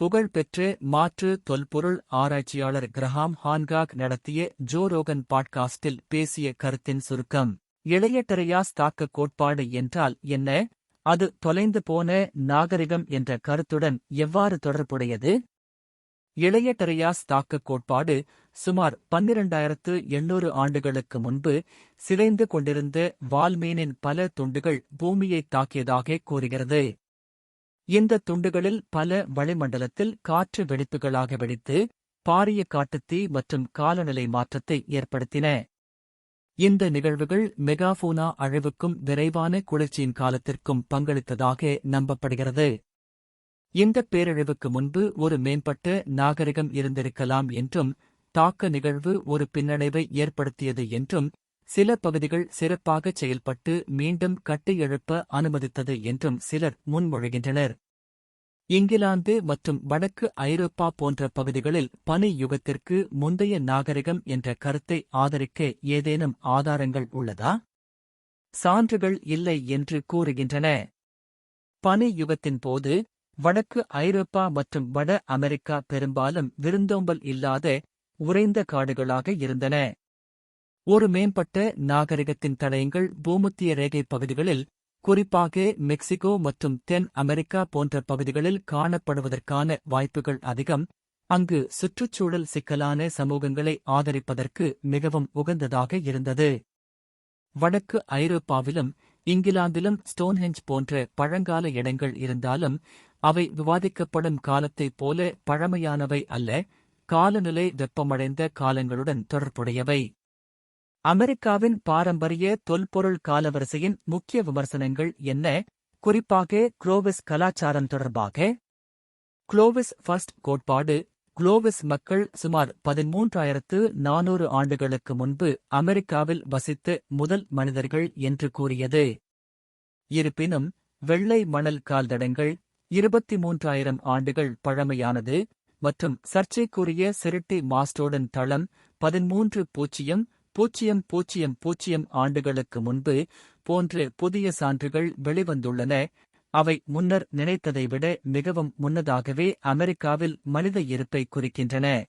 புகழ்பெற்ற மாற்று தொல்பொருள் ஆராய்ச்சியாளர் கிரஹாம் ஹான்காக் நடத்திய ஜோ ரோகன் பாட்காஸ்டில் பேசிய கருத்தின் சுருக்கம் இளையட்டரையாஸ் தாக்க கோட்பாடு என்றால் என்ன? அது தொலைந்து போன நாகரிகம் என்ற கருத்துடன் எவ்வாறு தொடர்புடையது? இளையட்டரையாஸ் தாக்க கோட்பாடு சுமார் பன்னிரண்டாயிரத்து எண்ணூறு ஆண்டுகளுக்கு முன்பு சிதைந்து கொண்டிருந்த வால்மீனின் பல துண்டுகள் பூமியை தாக்கியதாக கூறுகிறது. இந்த துண்டுகளில் பல வளிமண்டலத்தில் காற்று வெடிப்புகளாக வெடித்து பாரிய காட்டுத்தீ மற்றும் காலநிலை மாற்றத்தை ஏற்படுத்தின. இந்த நிகழ்வுகள் மெகாஃபோனா அழிவுக்கும் விரைவான குளிர்ச்சியின் காலத்திற்கும் பங்களித்ததாக நம்பப்படுகிறது. இந்த பேரழிவுக்கு முன்பு ஒரு மேம்பட்ட நாகரிகம் இருந்திருக்கலாம் என்றும் தாக்க நிகழ்வு ஒரு பின்னடைவை ஏற்படுத்தியது என்றும் சில பகுதிகள் சிறப்பாகச் செயல்பட்டு மீண்டும் கட்டியெழுப்ப அனுமதித்தது என்றும் சிலர் முன்மொழிகின்றனர். இங்கிலாந்து மற்றும் வடக்கு ஐரோப்பா போன்ற பகுதிகளில் பனி யுகத்திற்கு முந்தைய நாகரிகம் என்ற கருத்தை ஆதரிக்க ஏதேனும் ஆதாரங்கள் உள்ளதா? சான்றுகள் இல்லை என்று கூறுகின்றன. பனி யுகத்தின் போது வடக்கு ஐரோப்பா மற்றும் வட அமெரிக்கா பெரும்பாலும் விருந்தோம்பல் இல்லாத உறைந்த காடுகளாக இருந்தன. ஒரு மேம்பட்ட நாகரிகத்தின் தடயங்கள் பூமத்திய ரேகை பகுதிகளில் குறிப்பாக மெக்சிகோ மற்றும் தென் அமெரிக்கா போன்ற பகுதிகளில் காணப்படுவதற்கான வாய்ப்புகள் அதிகம் அங்கு சுற்றுச்சூழல் சிக்கலான சமூகங்களை ஆதரிப்பதற்கு மிகவும் உகந்ததாக இருந்தது. வடக்கு ஐரோப்பாவிலும் இங்கிலாந்திலும் ஸ்டோன்ஹெஞ்ச் போன்ற பழங்கால இடங்கள் இருந்தாலும் அவை விவாதிக்கப்படும் காலத்தைப் போல பழமையானவை அல்ல காலநிலை வெப்பமடைந்த காலங்களுடன் தொடர்புடையவை. அமெரிக்காவின் பாரம்பரிய தொல்பொருள் காலவரிசையின் முக்கிய விமர்சனங்கள் என்ன? குறிப்பாக குளோவிஸ் கலாச்சாரம் தொடர்பாக. குளோவிஸ் ஃபர்ஸ்ட் கோட்பாடு குளோவிஸ் மக்கள் சுமார் பதிமூன்றாயிரத்து நானூறு ஆண்டுகளுக்கு முன்பு அமெரிக்காவில் வசித்த முதல் மனிதர்கள் என்று கூறியது. இருப்பினும் வெள்ளை மணல் கால்தடங்கள் இருபத்தி மூன்றாயிரம் ஆண்டுகள் பழமையானது மற்றும் சர்ச்சைக்குரிய சிரட்டி மாஸ்டோடன் தளம் பதிமூன்று பூஜ்ஜியம் பூஜ்ஜியம் பூஜ்ஜியம் பூஜ்ஜியம் ஆண்டுகளுக்கு முன்பு போன்ற புதிய சான்றுகள் வெளிவந்துள்ளன. அவை முன்னர் நினைத்ததை விட மிகவும் முன்னதாகவே அமெரிக்காவில் மனித இருப்பை குறிக்கின்றன.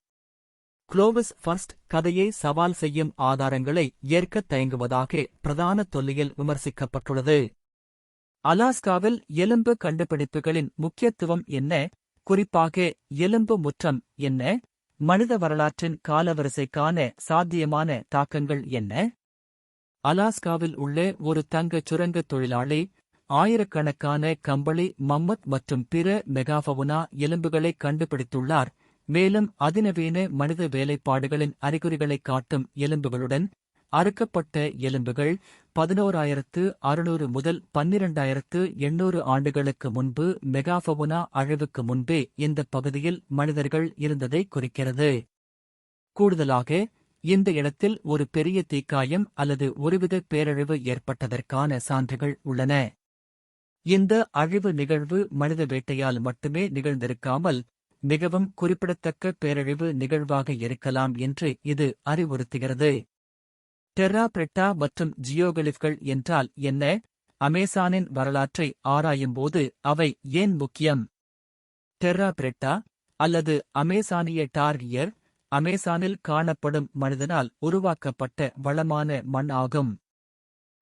குளோவிஸ் ஃபர்ஸ்ட் கதையை சவால் செய்யும் ஆதாரங்களை ஏற்கத் தயங்குவதாக பிரதான தொல்லியில் விமர்சிக்கப்பட்டுள்ளது. அலாஸ்காவில் எலும்பு கண்டுபிடிப்புகளின் முக்கியத்துவம் என்ன? குறிப்பாக எலும்பு முற்றம் என்ன? மனித வரலாற்றின் காலவரிசைக்கான சாத்தியமான தாக்கங்கள் என்ன? அலாஸ்காவில் உள்ள ஒரு தங்கச் சுரங்கத் தொழிலாளி ஆயிரக்கணக்கான கம்பளி மம்மத் மற்றும் பிற மெகாஃபவுனா எலும்புகளை கண்டுபிடித்துள்ளார். மேலும் அதிநவீன மனித வேலைப்பாடுகளின் அறிகுறிகளைக் காட்டும் எலும்புகளுடன் அறுக்கப்பட்ட எலும்புகள் பதினோராயிரத்து அறுநூறு முதல் பன்னிரண்டாயிரத்து எண்ணூறு ஆண்டுகளுக்கு முன்பு மெகாஃபவுனா அழிவுக்கு முன்பே இந்த பகுதியில் மனிதர்கள் இருந்ததை குறிக்கிறது. கூடுதலாக இந்த இடத்தில் ஒரு பெரிய தீக்காயம் அல்லது ஒருவித பேரழிவு ஏற்பட்டதற்கான சான்றுகள் உள்ளன. இந்த அழிவு நிகழ்வு மனித வேட்டையால் மட்டுமே நிகழ்ந்திருக்காமல் மிகவும் குறிப்பிடத்தக்க பேரழிவு நிகழ்வாக இருக்கலாம் என்று இது அறிவுறுத்துகிறது. டெர்ரா பிரெட்டா மற்றும் ஜியோகலிஃப்கள் என்றால் என்ன? அமேசானின் வரலாற்றை ஆராயும்போது அவை ஏன் முக்கியம்? டெர்ரா பிரெட்டா அல்லது அமேசானிய டார்கியர் அமேசானில் காணப்படும் மனிதனால் உருவாக்கப்பட்ட வளமான மண் ஆகும்.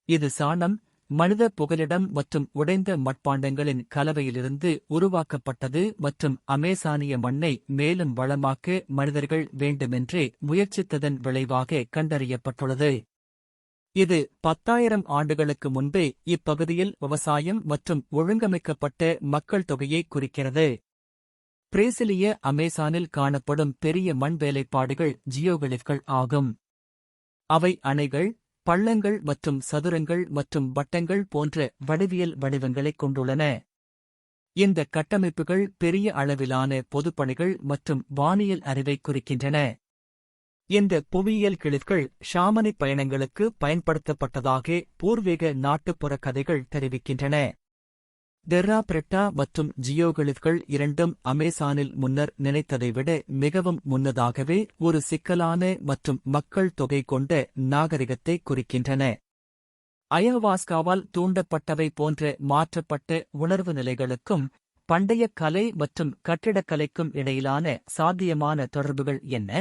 இது சாணம் மனித புகலிடம் மற்றும் உடைந்த மட்பாண்டங்களின் கலவையிலிருந்து உருவாக்கப்பட்டது மற்றும் அமேசானிய மண்ணை மேலும் வளமாக்க மனிதர்கள் வேண்டுமென்றே முயற்சித்ததன் விளைவாக கண்டறியப்பட்டுள்ளது. இது பத்தாயிரம் ஆண்டுகளுக்கு முன்பே இப்பகுதியில் விவசாயம் மற்றும் ஒழுங்கமைக்கப்பட்ட மக்கள் தொகையை குறிக்கிறது. பிரேசிலிய அமேசானில் காணப்படும் பெரிய மண் வேலைப்பாடுகள் ஜியோகலிஃப்கள் ஆகும். அவை அணைகள் பள்ளங்கள் மற்றும் சதுரங்கள் மற்றும் வட்டங்கள் போன்ற வடிவியல் வடிவங்களைக் கொண்டுள்ளன. இந்த கட்டமைப்புகள் பெரிய அளவிலான பொதுப்பணிகள் மற்றும் வானியல் அறிவை குறிக்கின்றன. இந்த புவியியல் கிளிர்கள் ஷாமனிக் பயணங்களுக்கு பயன்படுத்தப்பட்டதாக பூர்வீக நாட்டுப்புற கதைகள் தெரிவிக்கின்றன. டெர்ரா பிரெட்டா மற்றும் ஜியோகலிஃப்கள் இரண்டும் அமேசானில் முன்னர் நினைத்ததை விட மிகவும் முன்னதாகவே ஒரு சிக்கலான மற்றும் மக்கள் தொகை கொண்ட நாகரிகத்தை குறிக்கின்றன. அயவாஸ்காவால் தூண்டப்பட்டவை போன்ற மாற்றப்பட்ட உணர்வு நிலைகளுக்கும் பண்டைய கலை மற்றும் கட்டிடக்கலைக்கும் இடையிலான சாத்தியமான தொடர்புகள் என்ன?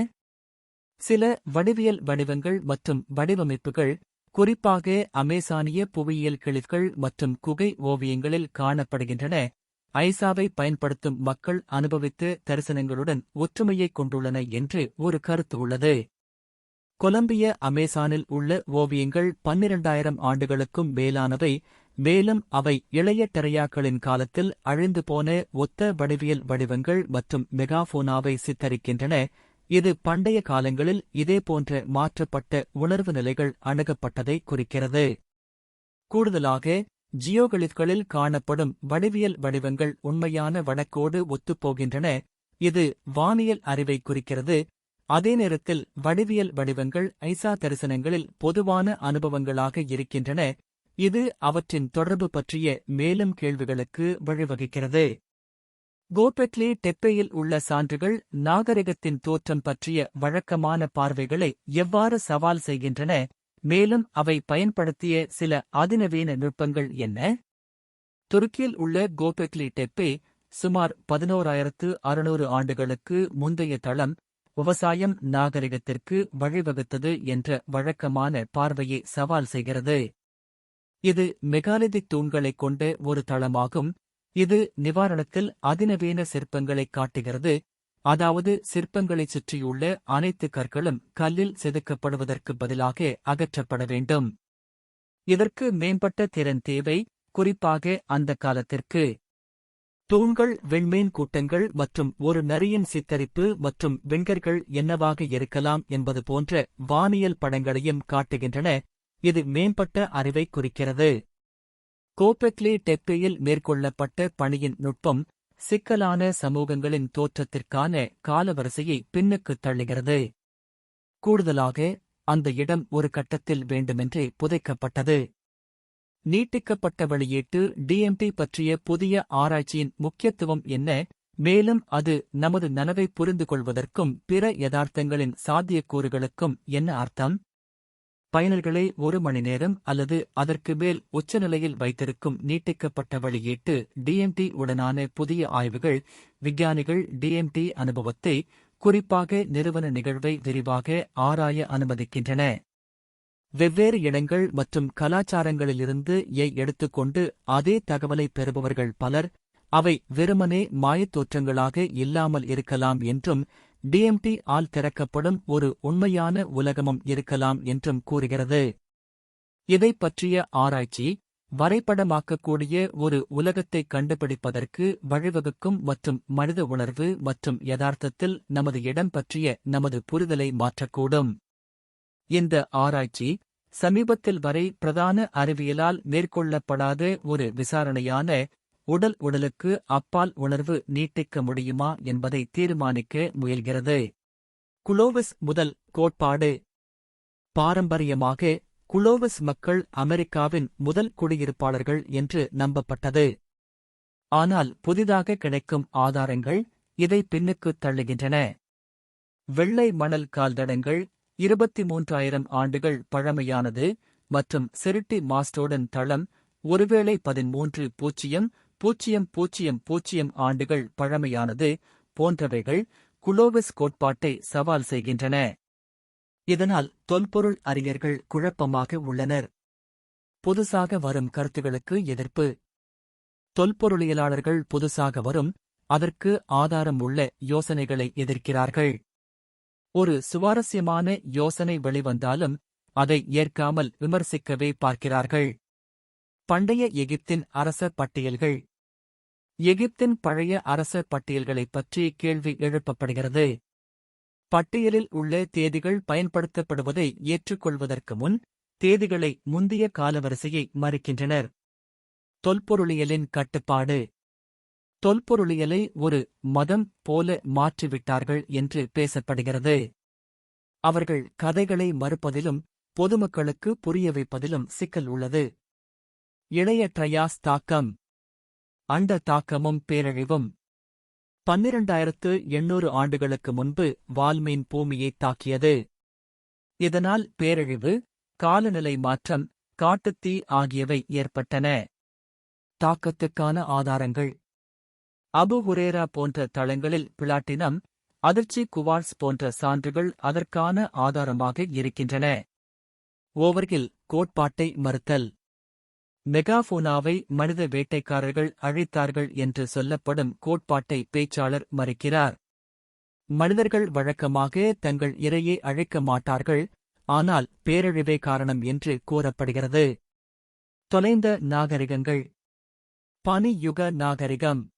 சில வடிவியல் வடிவங்கள் மற்றும் வடிவமைப்புகள் குறிப்பாக அமேசானிய புவியியல் கிளிர்கள் மற்றும் குகை ஓவியங்களில் காணப்படுகின்றன. ஐசாவை பயன்படுத்தும் மக்கள் அனுபவித்து தரிசனங்களுடன் ஒற்றுமையைக் கொண்டுள்ளன என்று ஒரு கருத்து உள்ளது. கொலம்பிய அமேசானில் உள்ள ஓவியங்கள் பன்னிரண்டாயிரம் ஆண்டுகளுக்கும் மேலானவை. மேலும் அவை இளைய டெரையாக்களின் காலத்தில் அழிந்து போன ஒத்த வடிவியல் வடிவங்கள் மற்றும் மெகாஃபோனாவை சித்தரிக்கின்றன. இது பண்டைய காலங்களில் இதேபோன்ற மாற்றப்பட்ட உணர்வு நிலைகள் அணுகப்பட்டதை குறிக்கிறது. கூடுதலாக ஜியோகலித்களில் காணப்படும் வடிவியல் வடிவங்கள் உண்மையான வழக்கோடு ஒத்துப்போகின்றன. இது வானியல் அறிவை குறிக்கிறது. அதே நேரத்தில் வடிவியல் வடிவங்கள் ஐசா தரிசனங்களில் பொதுவான அனுபவங்களாக இருக்கின்றன. இது அவற்றின் தொடர்பு பற்றிய மேலும் கேள்விகளுக்கு வழிவகுக்கிறது. கோபெட்லி டெப்பேயில் உள்ள சான்றுகள் நாகரிகத்தின் தோற்றம் பற்றிய வழக்கமான பார்வைகளை எவ்வாறு சவால் செய்கின்றன மேலும் அவை பயன்படுத்திய சில அதிநவீன நுட்பங்கள் என்ன? துருக்கியில் உள்ள கோபெக்லி டெப்பே சுமார் பதினோராயிரத்து அறுநூறு ஆண்டுகளுக்கு முந்தைய தளம் விவசாயம் நாகரிகத்திற்கு வழிவகுத்தது என்ற வழக்கமான பார்வையை சவால் செய்கிறது. இது மெகாலிதிக் தூண்களைக் கொண்ட ஒரு தளமாகும் இது நிவாரணத்தில் அதிநவீன சிற்பங்களைக் காட்டுகிறது. அதாவது சிற்பங்களைச் சுற்றியுள்ள அனைத்து கற்களும் கல்லில் செதுக்கப்படுவதற்கு பதிலாக அகற்றப்பட வேண்டும். இதற்கு மேம்பட்ட திறன் தேவை. குறிப்பாக அந்த காலத்திற்கு தூண்கள் விண்மீன் கூட்டங்கள் மற்றும் ஒரு நரியின் சித்தரிப்பு மற்றும் வெண்கர்கள் என்னவாக இருக்கலாம் என்பது போன்ற வானியல் படங்களையும் காட்டுகின்றன. இது மேம்பட்ட அறிவை குறிக்கிறது. கோபெக்லி டெப்பேயில் மேற்கொள்ளப்பட்ட பணியின் நுட்பம் சிக்கலான சமூகங்களின் தோற்றத்திற்கான காலவரிசையை பின்னுக்குத் தள்ளுகிறது. கூடுதலாக அந்த இடம் ஒரு கட்டத்தில் வேண்டுமென்றே புதைக்கப்பட்டது. நீட்டிக்கப்பட்ட வெளியீட்டு டிஎம்டி பற்றிய புதிய ஆராய்ச்சியின் முக்கியத்துவம் என்ன? மேலும் அது நமது நனவை புரிந்து கொள்வதற்கும் பிற யதார்த்தங்களின் சாத்தியக்கூறுகளுக்கும் என்ன அர்த்தம்? பயனர்களை ஒரு மணி நேரம் அல்லது அதற்கு மேல் உச்சநிலையில் வைத்திருக்கும் நீட்டிக்கப்பட்ட வெளியீட்டு டிஎம்டி உடனான புதிய ஆய்வுகள் விஞ்ஞானிகள் டிஎம்டி அனுபவத்தை குறிப்பாக நிறுவன நிகழ்வை விரிவாக ஆராய அனுமதிக்கின்றன. வெவ்வேறு இடங்கள் மற்றும் கலாச்சாரங்களிலிருந்து ஏ எடுத்துக்கொண்டு அதே தகவலை பெறுபவர்கள் பலர் அவை வெறுமனே மாயத் தோற்றங்களாக இல்லாமல் இருக்கலாம் என்றும் டிஎம்டி ஆல் திறக்கப்படும் ஒரு உண்மையான உலகமும் இருக்கலாம் என்றும் கூறுகிறது. இதைப் பற்றிய ஆராய்ச்சி வரைபடமாக்கக்கூடிய ஒரு உலகத்தை கண்டுபிடிப்பதற்கு வழிவகுக்கும் மற்றும் மனித உணர்வு மற்றும் யதார்த்தத்தில் நமது இடம் பற்றிய நமது புரிதலை மாற்றக்கூடும். இந்த ஆராய்ச்சி சமீபத்தில் வரை பிரதான அறிவியலால் மேற்கொள்ளப்படாத ஒரு விசாரணையான உடல் உடலுக்கு அப்பால் உணர்வு நீட்டிக்க முடியுமா என்பதை தீர்மானிக்க முயல்கிறது. குளோவஸ் முதல் கோட்பாடு. பாரம்பரியமாக குளோவஸ் மக்கள் அமெரிக்காவின் முதல் குடியிருப்பாளர்கள் என்று நம்பப்பட்டது. ஆனால் புதிதாக கிடைக்கும் ஆதாரங்கள் இதை பின்னுக்குத் தள்ளுகின்றன. வெள்ளை மணல் கால்தடங்கள் இருபத்தி மூன்றாயிரம் ஆண்டுகள் பழமையானது மற்றும் செருட்டி மாஸ்டோடன் தளம் ஒருவேளை பதிமூன்று பூஜ்ஜியம் பூச்சியம் பூச்சியம் பூச்சியம் ஆண்டுகள் பழமையானது போன்றவைகள் குலோவிஸ் கோட்பாட்டை சவால் செய்கின்றன. இதனால் தொல்பொருள் அறிஞர்கள் குழப்பமாக உள்ளனர். புதுசாக வரும் கருத்துகளுக்கு எதிர்ப்பு. தொல்பொருளியலாளர்கள் புதுசாக வரும் அதற்கு ஆதாரம் உள்ள யோசனைகளை எதிர்க்கிறார்கள். ஒரு சுவாரஸ்யமான யோசனை வெளிவந்தாலும் அதை ஏற்காமல் விமர்சிக்கவே பார்க்கிறார்கள். பண்டைய எகிப்தின் அரச பட்டியல்கள். எகிப்தின் பழைய அரச பட்டியல்களைப் பற்றி கேள்வி எழுப்பப்படுகிறது. பட்டியலில் உள்ள தேதிகள் பயன்படுத்தப்படுவதை ஏற்றுக்கொள்வதற்கு முன் தேதிகளை முந்தைய காலவரிசையை மறுக்கின்றனர். தொல்பொருளியலின் கட்டுப்பாடு. தொல்பொருளியலை ஒரு மதம் போல மாற்றிவிட்டார்கள் என்று பேசப்படுகிறது. அவர்கள் கதைகளை மறுப்பதிலும் பொதுமக்களுக்கு புரிய வைப்பதிலும் சிக்கல் உள்ளது. இளைய ட்ரையாஸ் தாக்கம். அண்ட தாக்கமும் பேரழிவும். பன்னிரண்டாயிரத்து எண்ணூறு ஆண்டுகளுக்கு முன்பு வால்மீன் பூமியை தாக்கியது. இதனால் பேரழிவு காலநிலை மாற்றம் காட்டுத்தீ ஆகியவை ஏற்பட்டன. தாக்கத்துக்கான ஆதாரங்கள். அபு ஹுரேரா போன்ற தளங்களில் பிளாட்டினம் அதிர்ச்சி குவார்ட்ஸ் போன்ற சான்றுகள் அதற்கான ஆதாரமாக இருக்கின்றன. ஓவர்கில் கோட்பாட்டை மறுத்தல். மெகாஃபோனாவை மனித வேட்டைக்காரர்கள் அழித்தார்கள் என்று சொல்லப்படும் கோட்பாட்டை பேச்சாளர் மறுக்கிறார். மனிதர்கள் வழக்கமாக தங்கள் இரையை அழைக்க மாட்டார்கள் ஆனால் பேரழிவே காரணம் என்று கூறப்படுகிறது. தொலைந்த நாகரிகங்கள். பனியுக நாகரிகம்.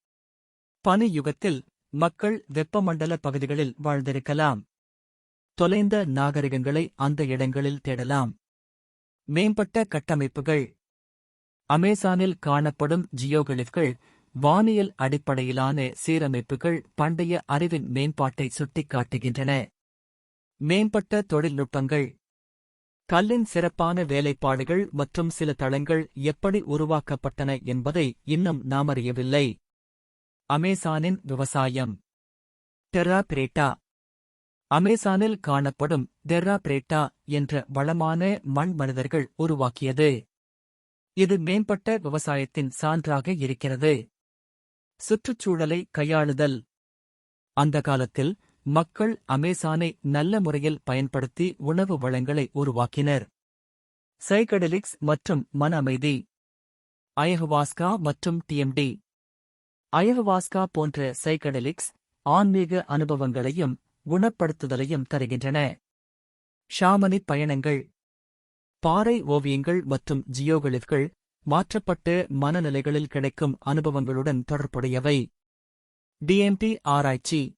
பனியுகத்தில் மக்கள் வெப்பமண்டல பகுதிகளில் வாழ்ந்திருக்கலாம். தொலைந்த நாகரிகங்களை அந்த இடங்களில் தேடலாம். மேம்பட்ட கட்டமைப்புகள். அமேசானில் காணப்படும் ஜியோகிளிஃப்கள் வானியல் அடிப்படையிலான சீரமைப்புகள் பண்டைய அறிவின் மேம்பாட்டை சுட்டிக்காட்டுகின்றன. மேம்பட்ட தொழில்நுட்பங்கள். கல்லின் சிறப்பான வேலைப்பாடுகள் மற்றும் சில தளங்கள் எப்படி உருவாக்கப்பட்டன என்பதை இன்னும் நாம் அறியவில்லை. அமேசானின் விவசாயம். டெரா பிரேட்டா அமேசானில் காணப்படும் டெரா பிரேட்டா என்ற வளமான மண் மனிதர்கள் உருவாக்கியது. இது மேம்பட்ட விவசாயத்தின் சான்றாக இருக்கிறது. சுற்றுச்சூழலை கையாளுதல். அந்த காலத்தில் மக்கள் அமேசானை நல்ல முறையில் பயன்படுத்தி உணவு வளங்களை உருவாக்கினர். சைகடலிக்ஸ் மற்றும் மன அமைதி. அயகுவாஸ்கா மற்றும் டிஎம்டி அயகுவாஸ்கா போன்ற சைகடெலிக்ஸ் ஆன்மீக அனுபவங்களையும் குணப்படுத்துதலையும் தருகின்றன. ஷாமனி பயணங்கள். பாறை ஓவியங்கள் மற்றும் ஜியோகலிஃப்கள் மாற்றப்பட்டு மனநிலைகளில் கிடைக்கும் அனுபவங்களுடன் தொடர்புடையவை. டிஎம்டி ஆராய்ச்சி.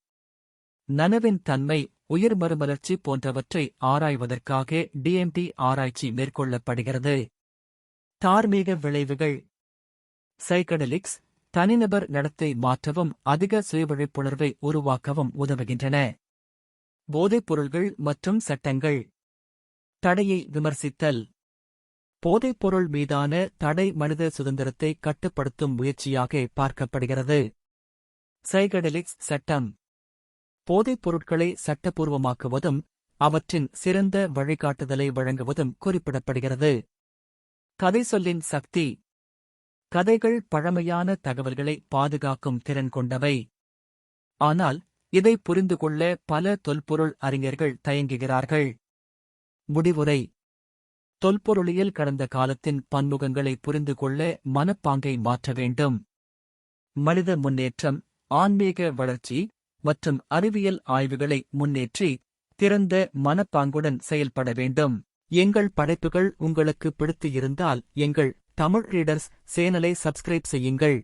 நனவின் தன்மை உயிர் மறுமலர்ச்சி போன்றவற்றை ஆராய்வதற்காக டிஎம்டி ஆராய்ச்சி மேற்கொள்ளப்படுகிறது. தார்மீக விளைவுகள். சைக்கடலிக்ஸ் தனிநபர் நடத்தை மாற்றவும் அதிக சுயவிழிப்புணர்வை உருவாக்கவும் உதவுகின்றன. போதைப் பொருள்கள் மற்றும் சட்டங்கள். தடையை விமர்சித்தல். போதைப்பொருள் மீதான தடை மனித சுதந்திரத்தை கட்டுப்படுத்தும் முயற்சியாக பார்க்கப்படுகிறது. சைகடலிக்ஸ் சட்டம். போதைப் பொருட்களை சட்டப்பூர்வமாக்குவதும் அவற்றின் சிறந்த வழிகாட்டுதலை வழங்குவதும் குறிப்பிடப்படுகிறது. கதை சொல்லின் சக்தி. கதைகள் பழமையான தகவல்களை பாதுகாக்கும் திறன் கொண்டவை. ஆனால் இதை புரிந்து கொள்ள பல தொல்பொருள் அறிஞர்கள் தயங்குகிறார்கள். முடிவுரை. தொல்பொருளியல் கடந்த காலத்தின் பன்முகங்களை புரிந்து கொள்ள மனப்பாங்கை மாற்ற வேண்டும். மனித முன்னேற்றம் ஆன்மீக வளர்ச்சி மற்றும் அறிவியல் ஆய்வுகளை முன்னேற்றி திறந்த மனப்பாங்குடன் செயல்பட வேண்டும். எங்கள் படைப்புகள் உங்களுக்கு பிடித்து இருந்தால் எங்கள் தமிழ் ரீடர்ஸ் சேனலை சப்ஸ்கிரைப் செய்யுங்கள்.